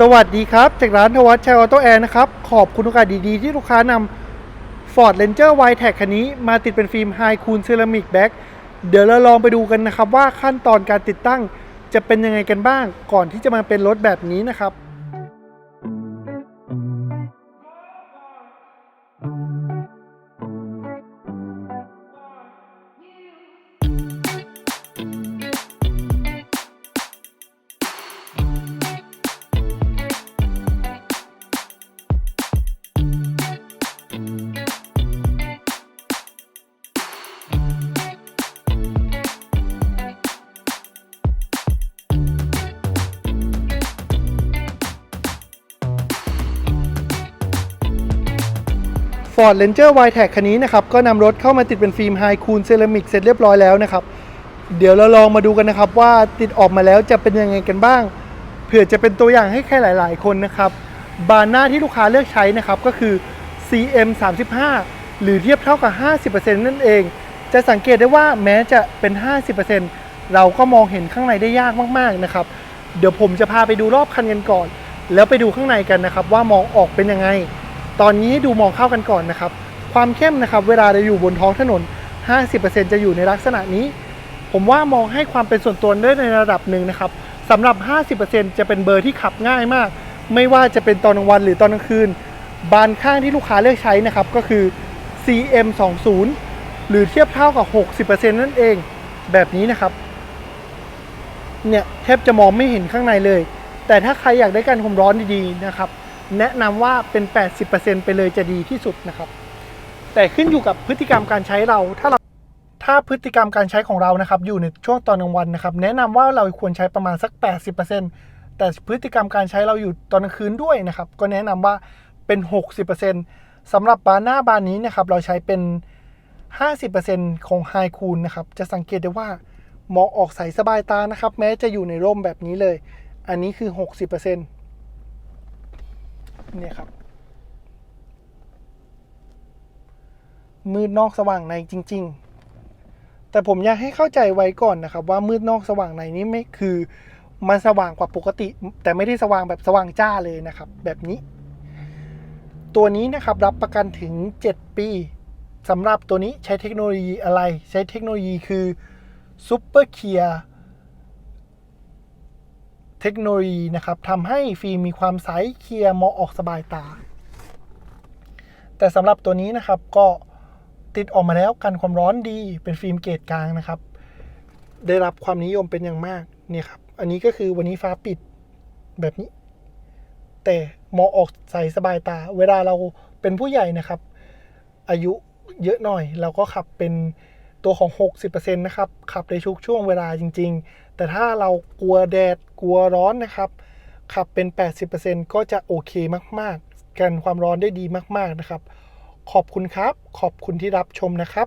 สวัสดีครับ จากร้านทวัชชัยออโต้แอร์นะครับ ขอบคุณโอกาสดีๆ ที่ลูกค้านำ Ford Ranger w i t e c คันนี้มาติดเป็นฟิล์ม High Cool Ceramic Back เดี๋ยวเราลองไปดูกันนะครับ ว่าขั้นตอนการติดตั้งจะเป็นยังไงกันบ้าง ก่อนที่จะมาเป็นรถแบบนี้นะครับ Ford Ranger w i t e c คันนี้นะครับก็นำรถเข้ามาติดเป็นฟิล์ม High Cool Ceramic เสร็จเรียบร้อยแล้วนะครับ เดี๋ยวเราลองมาดูกันนะครับ ว่าติดออกมาแล้วจะเป็นยังไงกันบ้าง เผื่อจะเป็นตัวอย่างให้ใครหลาย ๆ คนนะครับ บานหน้าที่ลูกค้าเลือกใช้นะครับก็คือ CM 35หรือเทียบเท่ากับ 50%นั่นเอง จะสังเกตได้ว่าแม้จะเป็น 50%เราก็มองเห็นข้างในได้ยากมาก ๆ นะครับ เดี๋ยวผมจะพาไปดูรอบคันกันก่อน แล้วไปดูข้างในกันนะครับว่ามองออกเป็นยังไง ตอนนี้ดูมองเข้ากันก่อนนะครับ ความเข้มนะครับ เวลาเราอยู่บนท้องถนน 50%จะอยู่ในลักษณะนี้ ผมว่ามองให้ความเป็นส่วนตัวได้ในระดับหนึ่งนะครับสำหรับ 50%จะเป็นเบอร์ที่ขับง่ายมาก ไม่ว่าจะเป็นตอนกลางวันหรือตอนกลางคืน บานข้างที่ลูกค้าเลือกใช้นะครับก็คือ CM 2 0หรือเทียบเท่ากับ 60%นั่นเอง แบบนี้นะครับ เนี่ยแทบจะมองไม่เห็นข้างในเลย แต่ถ้าใครอยากได้การความร้อนดีๆนะครับ แนะนำว่าเป็น 80%ไปเลยจะดีที่สุดนะครับ แต่ขึ้นอยู่กับพฤติกรรมการใช้เราถ้าเราถ้าพฤติกรรมการใช้ของเรานะครับ อยู่ในช่วงตอนกลางวันนะครับ แนะนำว่าเราควรใช้ประมาณสัก 80%แต่พฤติกรรมการใช้เราอยู่ตอนกลางคืนด้วยนะครับ ก็แนะนำว่าเป็น 60%สำหรับบานหน้าบานนี้นะครับ เราใช้เป็น 50%ของ High Cool นะครับ จะสังเกตได้ว่าหมองออกใสสบายตานะครับ แม้จะอยู่ในร่มแบบนี้เลย อันนี้คือ 60% เนี่ยครับ มืดนอกสว่างในจริง ๆ แต่ผมอยากให้เข้าใจไว้ก่อนนะครับ ว่ามืดนอกสว่างในนี้ไม่คือมันสว่างกว่าปกติ แต่ไม่ได้สว่างแบบสว่างจ้าเลยนะครับ แบบนี้ ตัวนี้นะครับรับประกันถึง 7 ปีสำหรับตัวนี้ใช้เทคโนโลยีอะไร ใช้เทคโนโลยีคือ Super Clear เทคโนโลยีนะครับทำให้ฟิล์มมีความใสเคลียร์มองออกสบายตา แต่สำหรับตัวนี้นะครับก็ติดออกมาแล้วกันความร้อนดีเป็นฟิล์มเกรดกลางนะครับ ได้รับความนิยมเป็นอย่างมากเนี่ยครับ อันนี้ก็คือวันนี้ฟ้าปิดแบบนี้ แต่มองออกใสสบายตา เวลาเราเป็นผู้ใหญ่นะครับ อายุเยอะหน่อยเราก็ขับเป็น ตัวของ 60%นะครับ ขับในชุกช่วงเวลาจริง ๆ แต่ถ้าเรากลัวแดดกลัวร้อนนะครับ ขับเป็น 80%ก็จะโอเคมากๆ กันความร้อนได้ดีมากๆนะครับ ขอบคุณครับ ขอบคุณที่รับชมนะครับ